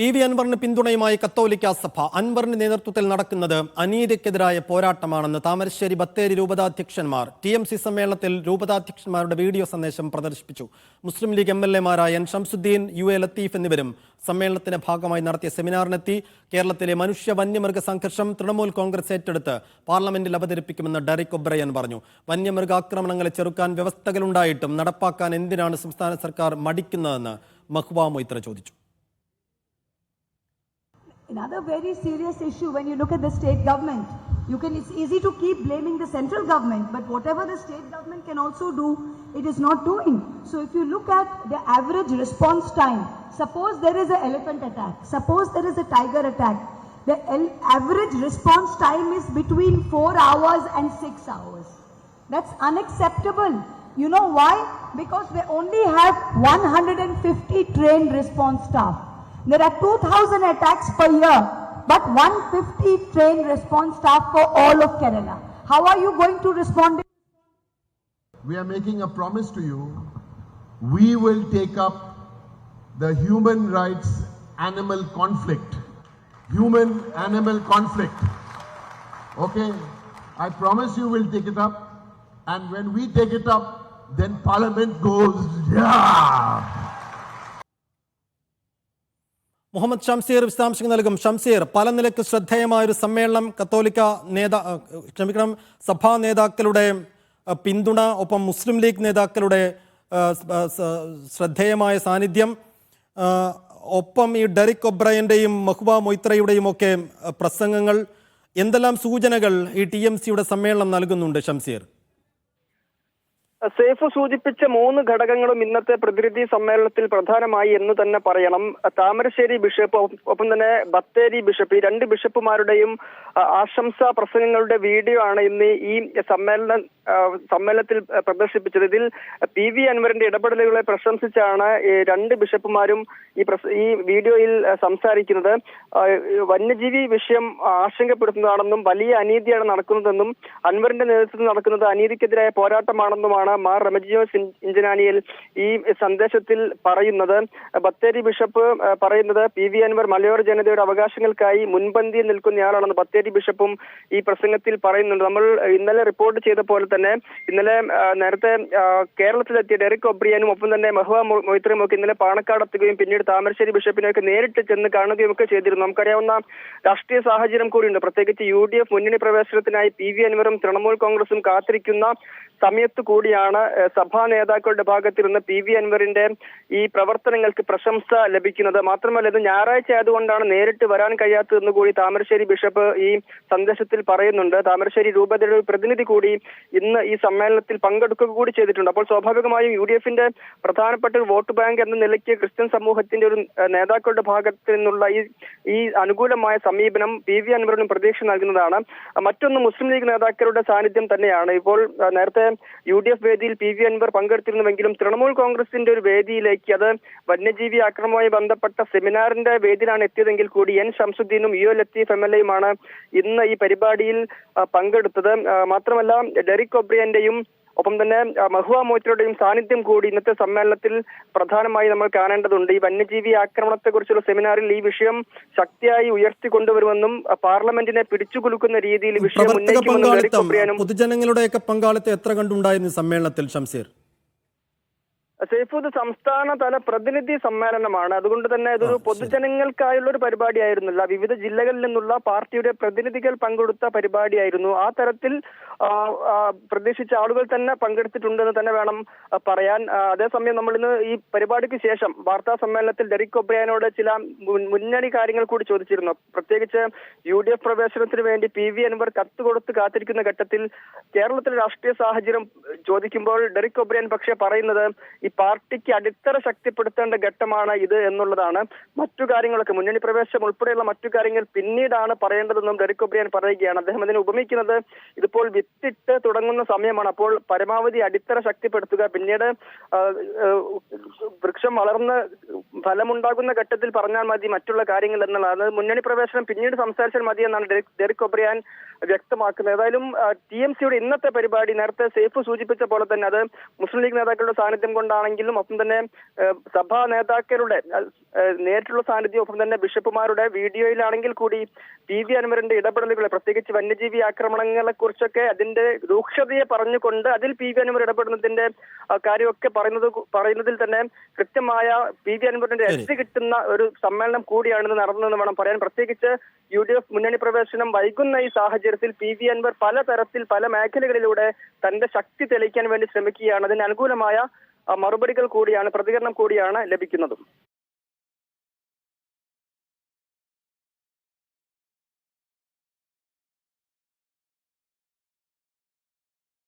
P V അൻവറിന് പിന്തുണയുമായി കത്തോലിക്ക സഭ. അൻവറിന്റെ നേതൃത്വത്തിൽ നടക്കുന്നത് അനീതിക്കെതിരായ പോരാട്ടമാണെന്ന് താമരശ്ശേരി ബത്തേരി രൂപതാധ്യക്ഷന്മാർ ടി എം സി സമ്മേളനത്തിൽ രൂപതാധ്യക്ഷന്മാരുടെ വീഡിയോ സന്ദേശം പ്രദർശിപ്പിച്ചു. Muslim League M L എമാരായ N Shamsuddin U A Latheef എന്നിവരും സമ്മേളനത്തിന്റെ ഭാഗമായി നടത്തിയ സെമിനാറിനെത്തി. കേരളത്തിലെ മനുഷ്യ വന്യമൃഗ സംഘർഷം തൃണമൂൽ കോൺഗ്രസ് ഏറ്റെടുത്ത് പാർലമെന്റിൽ അവതരിപ്പിക്കുമെന്ന് ഡെറിക് ഒബ്രയൻ പറഞ്ഞു. വന്യമൃഗാക്രമണങ്ങളെ ചെറുക്കാൻ വ്യവസ്ഥകളുണ്ടായിട്ടും നടപ്പാക്കാൻ എന്തിനാണ് സംസ്ഥാന സർക്കാർ മടിക്കുന്നതെന്ന് മഹ്വാ മൊയ്ത്ര ചോദിച്ചു. Another very serious issue when you look at the state government, you can, it's easy to keep blaming the central government, but whatever the state government can also do, it is not doing. So if you look at the average response time, suppose there is an elephant attack, suppose there is a tiger attack, the average response time is between 4 hours and 6 hours. That's unacceptable. You know why? Because they only have 150 trained response staff. There are 2000 attacks per year, but 150 trained response staff for all of Kerala. How are you going to respond? we are making a promise to you. We will take up the human rights animal conflict. Human animal conflict. Okay? I promise you we'll take it up. And when we take it up, then Parliament goes, yeah. Muhammad Shamseer വിശദാംശങ്ങൾ നൽകും. ഷംസീർ പല നിലയ്ക്ക് ശ്രദ്ധേയമായ ഒരു സമ്മേളനം കത്തോലിക്ക നേതാ ക്ഷമിക്കണം സഭാ നേതാക്കളുടെ പിന്തുണ ഒപ്പം മുസ്ലിം ലീഗ് നേതാക്കളുടെ ശ്രദ്ധേയമായ സാന്നിധ്യം ഒപ്പം ഈ ഡെറിക് ഒബ്രയന്റെയും മഹുബ മൊയ്ത്രയുടെയും ഒക്കെ പ്രസംഗങ്ങൾ എന്തെല്ലാം സൂചനകൾ ഈ ടി എം സിയുടെ സമ്മേളനം നൽകുന്നുണ്ട് ഷംസീർ? സേഫ് സൂചിപ്പിച്ച മൂന്ന് ഘടകങ്ങളും ഇന്നത്തെ പ്രതിനിധി സമ്മേളനത്തിൽ പ്രധാനമായി എന്ന് തന്നെ പറയണം. താമരശ്ശേരി ബിഷപ്പ് ഒപ്പം- തന്നെ ബത്തേരി ബിഷപ്പ്. ഈ രണ്ട് ബിഷപ്പുമാരുടെയും ആശംസാ പ്രസംഗങ്ങളുടെ വീഡിയോ ആണ് ഇന്ന് ഈ സമ്മേളന സമ്മേളനത്തിൽ പ്രദർശിപ്പിച്ചത്. ഇതിൽ പി വി അൻവറിന്റെ ഇടപെടലുകളെ പ്രശംസിച്ചാണ് രണ്ട് ബിഷപ്പുമാരും ഈ ഈ വീഡിയോയിൽ സംസാരിക്കുന്നത്. വന്യജീവി വിഷയം ആശങ്കപ്പെടുത്തുന്നതാണെന്നും വലിയ അനീതിയാണ് നടക്കുന്നതെന്നും അൻവറിന്റെ നേതൃത്വത്തിൽ നടക്കുന്നത് അനീതിക്കെതിരായ പോരാട്ടമാണെന്നുമാണ് മാർ റമജിയോ ഇഞ്ചനാനിയിൽ ഈ സന്ദേശത്തിൽ പറയുന്നത്. ബത്തേരി ബിഷപ്പ് പറയുന്നത് പി വി അൻവർ മലയോര ജനതയുടെ അവകാശങ്ങൾക്കായി മുൻപന്തിയിൽ നിൽക്കുന്നയാളാണെന്ന് ബത്തേരി ബിഷപ്പും ഈ പ്രസംഗത്തിൽ പറയുന്നുണ്ട്. നമ്മൾ ഇന്നലെ റിപ്പോർട്ട് ചെയ്ത പോലെ തന്നെ ഇന്നലെ നേരത്തെ കേരളത്തിലെത്തിയ ഡെറിക് ഒബ്രിയാനും ഒപ്പം തന്നെ മഹുവ മൊയ്ത്രയും ഒക്കെ ഇന്നലെ പാണക്കാട് എത്തുകയും പിന്നീട് താമരശ്ശേരി ബിഷപ്പിനെയൊക്കെ നേരിട്ട് ചെന്ന് കാണുകയും ഒക്കെ ചെയ്തിരുന്നു. നമുക്കറിയാവുന്ന രാഷ്ട്രീയ സാഹചര്യം കൂടിയുണ്ട്. പ്രത്യേകിച്ച് യു ഡി എഫ് മുന്നണി പ്രവേശനത്തിനായി പി വി അൻവറും തൃണമൂൽ കോൺഗ്രസും കാത്തിരിക്കുന്ന സമയത്ത് കൂടിയാണ് സഭാ നേതാക്കളുടെ ഭാഗത്ത് നിന്ന് പി വി അൻവറിന്റെ ഈ പ്രവർത്തനങ്ങൾക്ക് പ്രശംസ ലഭിക്കുന്നത്. മാത്രമല്ല ഇത് ഞായറാഴ്ച ആയതുകൊണ്ടാണ് നേരിട്ട് വരാൻ കഴിയാത്തതെന്ന് കൂടി താമരശ്ശേരി ബിഷപ്പ് ഈ സന്ദേശത്തിൽ പറയുന്നുണ്ട്. താമരശ്ശേരി രൂപതയുടെ പ്രതിനിധി കൂടി ഇന്ന് ഈ സമ്മേളനത്തിൽ പങ്കെടുക്കുക കൂടി ചെയ്തിട്ടുണ്ട്. അപ്പോൾ സ്വാഭാവികമായും യു ഡി എഫിന്റെ പ്രധാനപ്പെട്ട ഒരു വോട്ട് ബാങ്ക് എന്ന നിലയ്ക്ക് ക്രിസ്ത്യൻ സമൂഹത്തിന്റെ ഒരു നേതാക്കളുടെ ഭാഗത്ത് നിന്നുള്ള ഈ ഈ അനുകൂലമായ സമീപനം പി വി അൻവറിനും പ്രതീക്ഷ നൽകുന്നതാണ്. മറ്റൊന്ന് മുസ്ലിം ലീഗ് നേതാക്കളുടെ സാന്നിധ്യം തന്നെയാണ്. ഇപ്പോൾ നേരത്തെ യു ഡി എഫ് വേദിയിൽ പി വി അൻവർ പങ്കെടുത്തിരുന്നുവെങ്കിലും തൃണമൂൽ കോൺഗ്രസിന്റെ ഒരു വേദിയിലേക്ക് അത് വന്യജീവി ആക്രമണവുമായി ബന്ധപ്പെട്ട സെമിനാറിന്റെ വേദിയിലാണ് എത്തിയതെങ്കിൽ കൂടി N ഷംസുദ്ദീനും U L Latheef M L എയുമാണ് ഇന്ന് ഈ പരിപാടിയിൽ പങ്കെടുത്തത്. മാത്രമല്ല ഡെറിക് ഒബ്രിയന്റെയും ഒപ്പം തന്നെ മഹുവ മോറ്ററുടെയും സാന്നിധ്യം കൂടി ഇന്നത്തെ സമ്മേളനത്തിൽ പ്രധാനമായി നമ്മൾ കാണേണ്ടതുണ്ട്. ഈ വന്യജീവി ആക്രമണത്തെക്കുറിച്ചുള്ള സെമിനാറിൽ ഈ വിഷയം ശക്തിയായി ഉയർത്തി കൊണ്ടുവരുമെന്നും പാർലമെന്റിനെ പിടിച്ചുകുലുക്കുന്ന രീതിയിൽ വിഷയം ഉന്നയിക്കുമെന്നും പൊതുജനങ്ങളുടെയൊക്കെ പങ്കാളിത്തം എത്ര കണ്ടുണ്ടായിരുന്നു സമ്മേളനത്തിൽ ഷംസീർ സേഫുദ് സംസ്ഥാന തല പ്രതിനിധി സമ്മേളനമാണ്. അതുകൊണ്ട് തന്നെ ഇതൊരു പൊതുജനങ്ങൾക്കായുള്ള ഒരു പരിപാടിയായിരുന്നില്ല. വിവിധ ജില്ലകളിൽ നിന്നുള്ള പാർട്ടിയുടെ പ്രതിനിധികൾ പങ്കെടുത്ത പരിപാടിയായിരുന്നു. ആ തരത്തിൽ പ്രതീക്ഷിച്ച ആളുകൾ തന്നെ പങ്കെടുത്തിട്ടുണ്ടെന്ന് തന്നെ വേണം പറയാൻ. അതേസമയം നമ്മൾ ഇന്ന് ഈ പരിപാടിക്ക് ശേഷം വാർത്താ സമ്മേളനത്തിൽ ഡെറിക് ഒബ്രയാനോട് ചില മുന്നണി കാര്യങ്ങൾ കൂടി ചോദിച്ചിരുന്നു. പ്രത്യേകിച്ച് യു ഡി എഫ് പ്രവേശനത്തിന് വേണ്ടി പി വി അൻവർ കത്ത് കൊടുത്ത് കാത്തിരിക്കുന്ന ഘട്ടത്തിൽ കേരളത്തിലെ രാഷ്ട്രീയ സാഹചര്യം ചോദിക്കുമ്പോൾ ഡെറിക് ഒബ്രിയൻ പക്ഷേ പറയുന്നത് പാർട്ടിക്ക് അടിത്തറ ശക്തിപ്പെടുത്തേണ്ട ഘട്ടമാണ് ഇത് എന്നുള്ളതാണ് മറ്റു കാര്യങ്ങളൊക്കെ. മുന്നണി പ്രവേശം ഉൾപ്പെടെയുള്ള മറ്റു കാര്യങ്ങൾ പിന്നീടാണ് പറയേണ്ടതെന്നും ഡെറിക് ഒബ്രിയൻ പറയുകയാണ്. അദ്ദേഹം അതിനെ ഉപമിക്കുന്നത് ഇതിപ്പോൾ വിത്തിട്ട് തുടങ്ങുന്ന സമയമാണ്. അപ്പോൾ പരമാവധി അടിത്തറ ശക്തിപ്പെടുത്തുക പിന്നീട് വൃക്ഷം വളർന്ന് ഫലമുണ്ടാകുന്ന ഘട്ടത്തിൽ പറഞ്ഞാൽ മതി മറ്റുള്ള കാര്യങ്ങൾ എന്നുള്ളതാണ്. മുന്നണി പ്രവേശനം പിന്നീട് സംസാരിച്ചാൽ മതി എന്നാണ് ഡെറിക് ഒബ്രിയാൻ വ്യക്തമാക്കുന്നത്. ഏതായാലും ടി എം സിയുടെ ഇന്നത്തെ പരിപാടി നേരത്തെ സേഫ് സൂചിപ്പിച്ച പോലെ തന്നെ അത് മുസ്ലിം ലീഗ് നേതാക്കളുടെ സാന്നിധ്യം കൊണ്ടാണ് വീഡിയോകളാണെങ്കിലും ഒപ്പം തന്നെ സഭാ നേതാക്കളുടെ നേരിട്ടുള്ള സാന്നിധ്യം ഒപ്പം തന്നെ ബിഷപ്പുമാരുടെ വീഡിയോയിലാണെങ്കിൽ കൂടി പി വി അൻവറിന്റെ ഇടപെടലുകളെ പ്രത്യേകിച്ച് വന്യജീവി ആക്രമണങ്ങളെ കുറിച്ചൊക്കെ അതിന്റെ രൂക്ഷതയെ പറഞ്ഞുകൊണ്ട് അതിൽ പി വി അൻവർ ഇടപെടുന്നതിന്റെ കാര്യമൊക്കെ പറയുന്നത് പറയുന്നതിൽ തന്നെ കൃത്യമായ പി വി അൻവറിന്റെ ശരി. എത്തി കിട്ടുന്ന ഒരു സമ്മേളനം കൂടിയാണെന്ന് നടന്നതെന്ന് വേണം പറയാൻ പ്രത്യേകിച്ച് യു ഡി എഫ് മുന്നണി പ്രവേശനം വൈകുന്ന ഈ സാഹചര്യത്തിൽ പി വി അൻവർ പല തരത്തിൽ പല മേഖലകളിലൂടെ തന്റെ ശക്തി തെളിയിക്കാൻ വേണ്ടി ശ്രമിക്കുകയാണ് അതിന് അനുകൂലമായ മറുപടികൾ കൂടിയാണ് പ്രതികരണം കൂടിയാണ് ലഭിക്കുന്നതും.